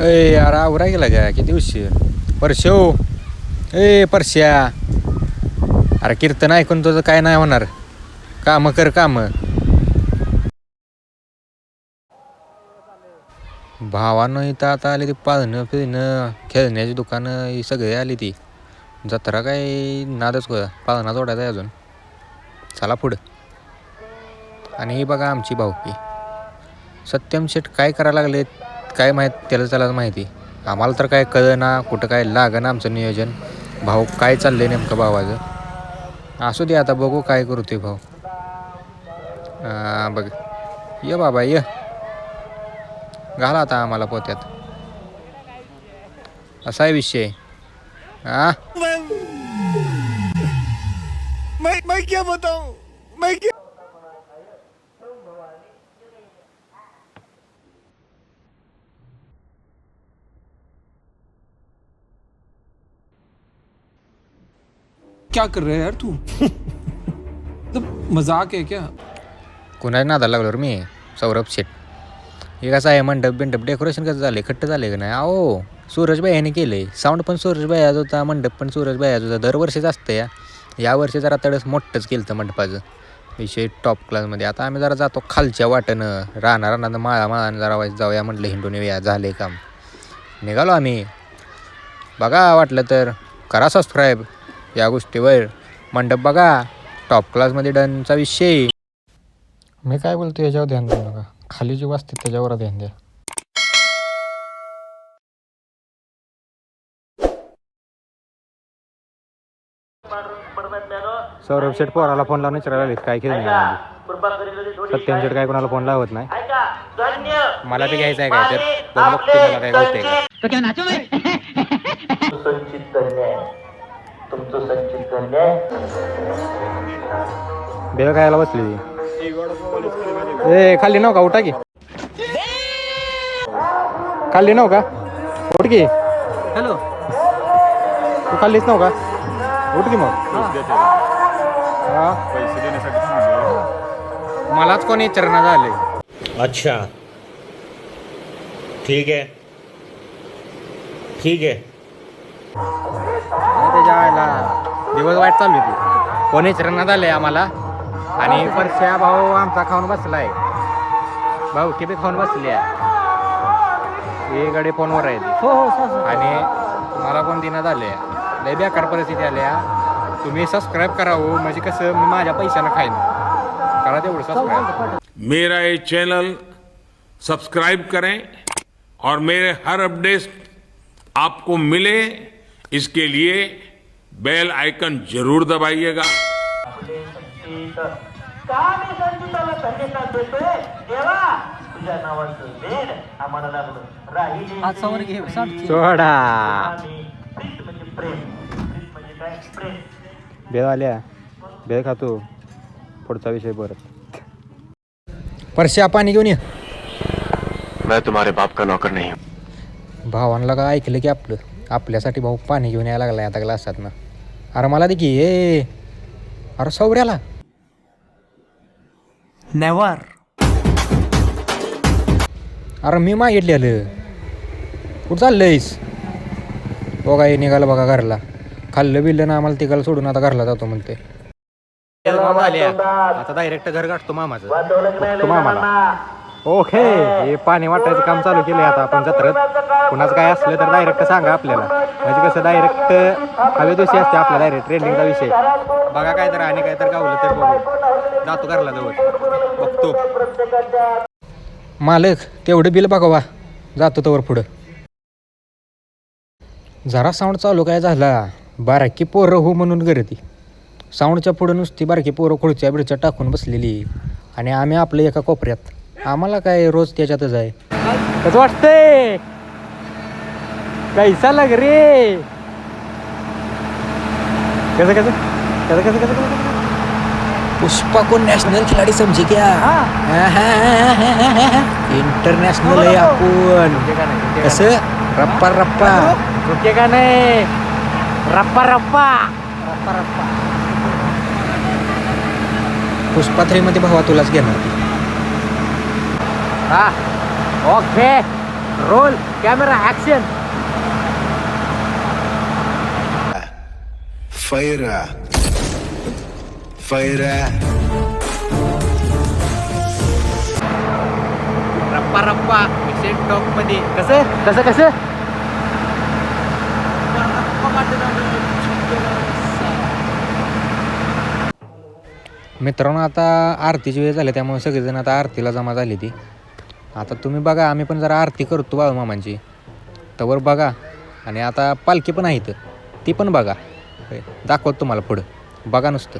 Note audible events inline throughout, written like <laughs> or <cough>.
ए अरे आवरा गेला का? किती उशीर? परशो हो. ए परश्या. अरे कीर्तन ऐकून तुझं काय नाही होणार. कामं कर कामं. भावानं इथं आता आली ती पाळणं फिरणं खेळण्याची दुकानं ही सगळी आली ती. जत्रा काय नादच को पाळणा जोडायचा आहे अजून. चला पुढं. आणि ही बघा आमची भाऊकी. सत्यम शेठ काय करायला लागले काय माहीत त्याला त्याला माहिती. आम्हाला तर काय कळना कुठं काय लागना आमचं नियोजन. भाऊ काय चाललंय नेमकं भावाचं? असू दे आता बघू काय करू ते भाऊ बघ. ये बाबा ये. घाला आता आम्हाला पोत्यात. असा आहे विषय. हा मैं क्या बताऊं? मैं क्या क्या कर रहा है यार तू? <laughs> मतलब मजाक है क्या? कुणाच्या नादाला लागलो रे मी? सौरभ शेठ हे कसं आहे मंडप बिंडप डेकोरेशन कसं झालं खट्ट झाले का नाही? अहो सूरज याने केले साऊंड पण सूरज भैयाच होता मंडप पण सूरज भैयाच होता. दरवर्षीच असतं या. यावर्षी जरा तडस मोठंच केलं होतं मंडपाचं. विषय टॉप क्लासमध्ये आता आम्ही जरा जातो खालच्या वाटेनं राहणार राहणार माळा माळानं जरा वाईस जाऊया म्हटलं हिंडून येऊया. झाले काम. निघालो आम्ही. बघा वाटलं तर. करा सबस्क्राईब या गोष्टीवर. मंडप बघा. टॉप क्लासमध्ये डनचा विषय. मी काय बोलतो याच्यावर ध्यान देऊ नका. खाली जी वाजते त्याच्यावर ध्यान द्या. सौरभ शेठ पोराला फोन लावून विचारायला काय खेळ सत्यम शेठ काय कोणाला फोन लावत नाही? मला बी घ्यायचं आहे काय तर. बघ बघते मला काय होते का. संचित करणे तुमचं संचित करणे बेळ खायला बसली ए खाल्ली नव का? उठा की. खाल्ली नव का? उठ की. हॅलो. तू खाल्लीच नव का? उठ की मग. हा? मलाच कोणी विचारणा झाले अच्छा. ठीक है ठीक है त्याच्या दिवस वाईट चालू होती. कोणी विचारणा झाले आम्हाला. आणि परश्या भाऊ आमचा खाऊन बसलाय. भाऊ किती खाऊन बसली हे गाडी फोनवर आहे ती. हो हो आणि मला कोण दिना झाले लय बेकार परिस्थिती आल्या. तुम्ही सबस्क्राईब करावं म्हणजे कसं मी माझ्या पैशानं खाईन. करा तेवढं सबस्क्राईब मेरा ये चैनल सब्सक्राइब करें और मेरे हर अपडेट आपको मिले. इसके लिए बेल आइकन जरूर दबाइएगा। सोडा. बेळ आल्या. बेळ खातो पुढचा विषय परत. परश्या पाणी घेऊन ये. मैं तुम्हारे बाप का नौकर नहीं हूँ। भावांना का ऐकलं की आपलं? आपल्यासाठी भाऊ पाणी घेऊन यायला लागलाय आता ग्लासात ना अरे मला दे की ए. अरे सौऱ्याला. नेवर. अरे मी मागितलेलं. कुठं चाललंयस? बघा हे निघालं बघा घरला. खाल्लं बिल्लं ना आम्हाला तिघाला सोडून आता घरला जातो म्हणते आता डायरेक्ट घर गाठतो मामाचं. मामाला. ओके हे पाणी वाटायचं काम चालू केलंय आता आपण जत्रत. कुणाचं काय असलं तर डायरेक्ट सांगा आपल्याला. म्हणजे कसं डायरेक्ट हवे दोषी असते आपला डायरेक्ट ट्रेनिंगचा विषय. बघा काय तर आणि काय तर गावलं तर बघू. जातो घरला जवळ बघतो. मालक तेवढं बिल बघावा. जातो तवर पुढं. जरा साऊंड चालू काय झाला? बारकी पोरं हो म्हणून गरती साऊंडच्या पुढं नुसती बारकी पोरं खुर्च्या बिडच्या टाकून बसलेली. आणि आम्ही आपलं एका कोपऱ्यात. आम्हाला काय रोज त्याच्यातच आहे. कसं वाटतंय? कैसा लग रे? कसं कसं कसं कसं कसं कसं पुष्पा को नॅशनल खिलाडी समजे क्या? इंटरनॅशनल आहे आपण. कसं रप्पा रप्पा ओके का नाही. रप्पा रप्पा. रप्पा रप्पा. पुष्पा थ्री मध्ये भावा तुलाच घेणार. हा. Okay. Roll camera action Fire. Fire. रप्पा रप्पा. मिशन टॉपमध्ये. कसं? कसं कसं? मित्रांनो आता आरतीची वेळ झाली त्यामुळे सगळेजण आता आरतीला जमा झाली ती आता तुम्ही बघा आम्ही पण जरा आरती करतो बाळूमामांची तवर बघा. आणि आता पालखी पण आहे इथं ती पण बघा. दाखवत दाखवतो तुम्हाला पुढं. बघा नुसतं.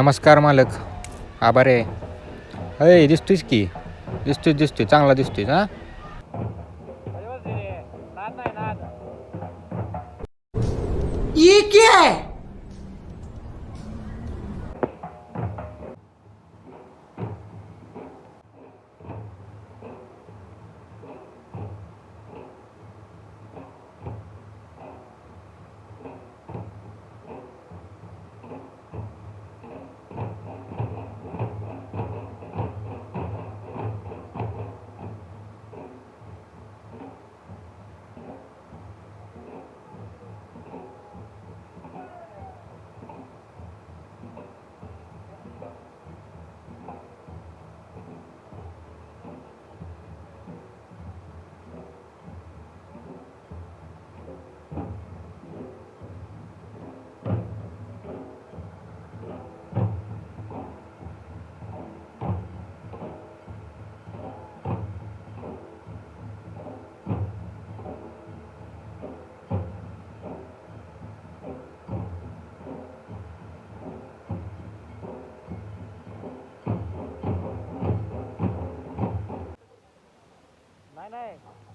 नमस्कार मालक. आभार आहे. अय दिसतोयस की. दिसतोय दिसतोय चांगला दिसतोय हा? नाही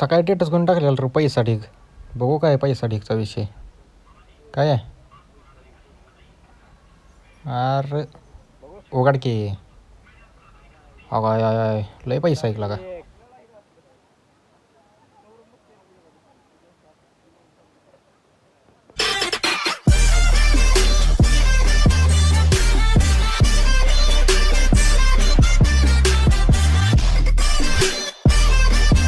सकाळी टेटस करून टाकलेला रे पैसा ढीग बघू काय पैसा ढीगचा विषय. काय आहे? अरे उघड की. अगाय आय आय लय पैसा ऐकला का?